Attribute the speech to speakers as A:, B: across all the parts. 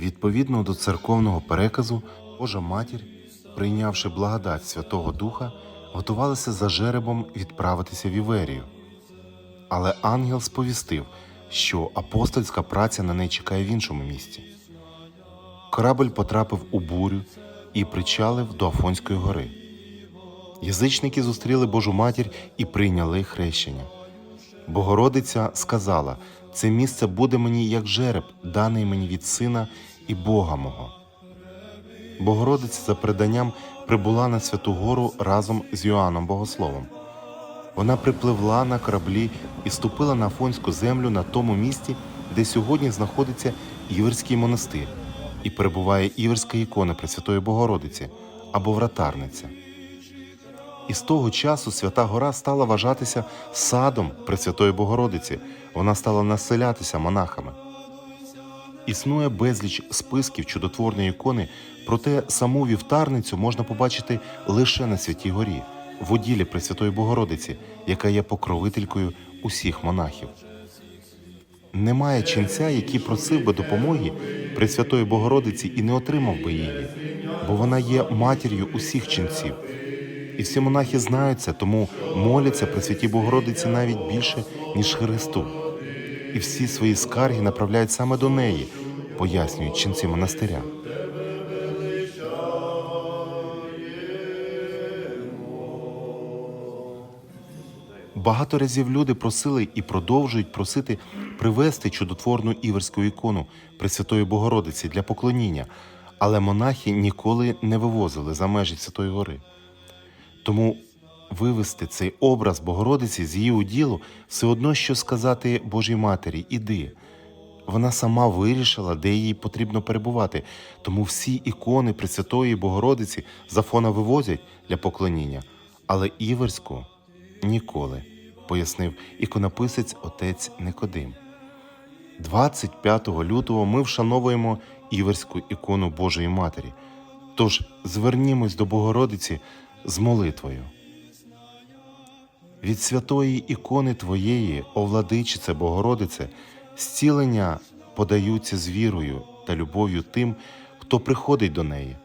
A: Відповідно до церковного переказу, Божа матір, прийнявши благодать Святого Духа, готувалася за жеребом відправитися в Іверію. Але ангел сповістив, що апостольська праця на неї чекає в іншому місці. Корабль потрапив у бурю і причалив до Афонської гори. Язичники зустріли Божу матір і прийняли хрещення. Богородиця сказала: це місце буде мені як жереб, даний мені від сина і Бога мого. Богородиця за переданням прибула на Святу Гору разом з Йоанном Богословом. Вона припливла на кораблі і ступила на Афонську землю на тому місці, де сьогодні знаходиться Іверський монастир, і перебуває Іверська ікона Пресвятої Богородиці або вратарниця. І з того часу Свята Гора стала вважатися садом Пресвятої Богородиці. Вона стала населятися монахами. Існує безліч списків чудотворної ікони, проте саму вівтарницю можна побачити лише на Святій Горі, в оділі Пресвятої Богородиці, яка є покровителькою усіх монахів. Немає ченця, який просив би допомоги Пресвятої Богородиці і не отримав би її, бо вона є матір'ю усіх ченців. І всі монахи знають це, тому моляться Пресвятій Богородиці навіть більше, ніж Христу. І всі свої скарги направляють саме до неї, пояснюють ченці монастиря. Багато разів люди просили і продовжують просити привезти чудотворну іверську ікону Пресвятої Богородиці для поклоніння, але монахи ніколи не вивозили за межі Святої Гори. Тому вивести цей образ Богородиці з її уділу все одно, що сказати Божій Матері Іди. Вона сама вирішила, де їй потрібно перебувати, тому всі ікони Пресвятої Богородиці з Афона вивозять для поклоніння, але Іверську ніколи, пояснив іконописець отець Никодим. 25 лютого ми вшановуємо Іверську ікону Божої Матері. Тож звернімось до Богородиці з молитвою. Від святої ікони Твоєї, о владичице Богородице, зцілення подаються з вірою та любов'ю тим, хто приходить до неї.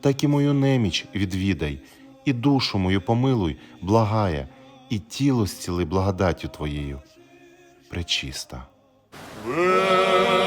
A: Так і мою неміч відвідай, і душу мою помилуй, благає, і тіло зціли благодаттю Твоєю. Пречиста.
B: Пресвятая